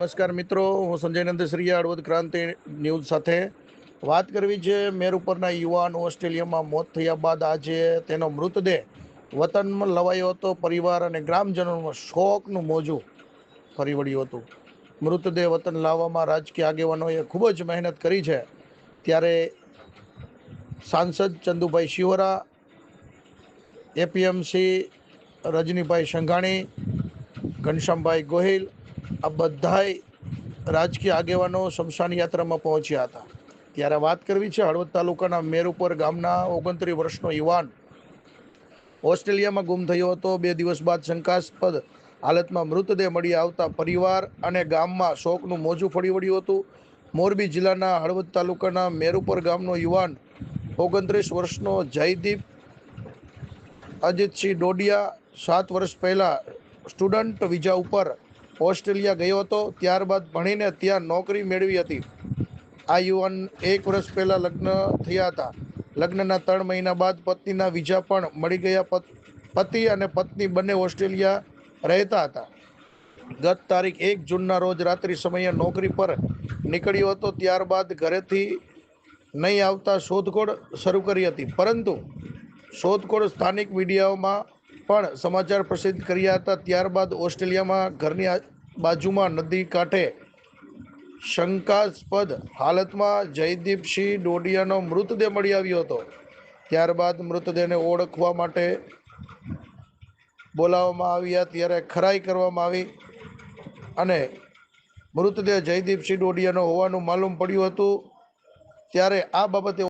નમસ્કાર મિત્રો, હું સંજય નંદશ્રીયા હળવદ ક્રાંતિ ન્યૂઝ સાથે વાત કરવી છે મેર ઉપરના યુવાન ઓસ્ટ્રેલિયામાં મોત થયા બાદ આજે તેનો મૃતદેહ વતનમાં લવાયો હતો. પરિવાર અને ગ્રામજનોમાં શોકનું મોજું ફરી વળ્યું હતું. મૃતદેહ વતન લાવવામાં રાજકીય આગેવાનોએ ખૂબ જ મહેનત કરી છે. ત્યારે સાંસદ ચંદુભાઈ શિવરા, એપીએમસી રજનીભાઈ સંઘાણી, ઘનશ્યામભાઈ ગોહિલ આ બધાય રાજકીય આગેવાનો શમશાન યાત્રામાં પહોંચ્યા હતા. ત્યારે વાત કરવી છે હળવદ તાલુકાના મેરુપર ગામના ઓગણત્રીસ વર્ષનો યુવાન. ઓસ્ટ્રેલિયામાં ગુમ થયો હતો. બે દિવસ બાદ શંકાસ્પદ હાલતમાં મૃતદેહ મળી આવતા પરિવાર અને ગામમાં શોકનું મોજું ફળી વળ્યું હતું. મોરબી જિલ્લાના હળવદ તાલુકાના મેરુપર ગામનો યુવાન ઓગણત્રીસ વર્ષનો જયદીપ અજીતસિંહ ડોડિયા સાત વર્ષ પહેલાં સ્ટુડન્ટ વિઝા ઉપર ઓસ્ટ્રેલિયા ગયો હતો, ત્યારબાદ ભણીને ત્યાં નોકરી મેળવી હતી. આ યુવાન એક વર્ષ પહેલાં લગ્ન થયા હતા. લગ્નના ત્રણ મહિના બાદ પત્નીના વિઝા પણ મળી ગયા. પતિ અને પત્ની બંને ઓસ્ટ્રેલિયા રહેતા હતા. ગત તારીખ એક જૂનના રોજ રાત્રિ સમયે નોકરી પર નીકળ્યો હતો, ત્યારબાદ ઘરેથી નહીં આવતા શોધખોળ શરૂ કરી હતી. પરંતુ શોધખોળ સ્થાનિક મીડિયાઓમાં પણ સમાચાર પ્રસિદ્ધ કર્યા હતા. ત્યારબાદ ઓસ્ટ્રેલિયામાં ઘરની બાજુમાં નદી કાંઠે શંકાસ્પદ હાલતમાં જયદીપસિંહ ડોડિયાનો મૃતદેહ મળી આવ્યો હતો. ત્યારબાદ મૃતદેહને ઓળખવા માટે બોલાવવામાં આવ્યા, ત્યારે ખરાઈ કરવામાં આવી અને મૃતદેહ જયદીપસિંહ ડોડિયાનો હોવાનું માલુમ પડ્યું હતું. ત્યારે આ બાબતે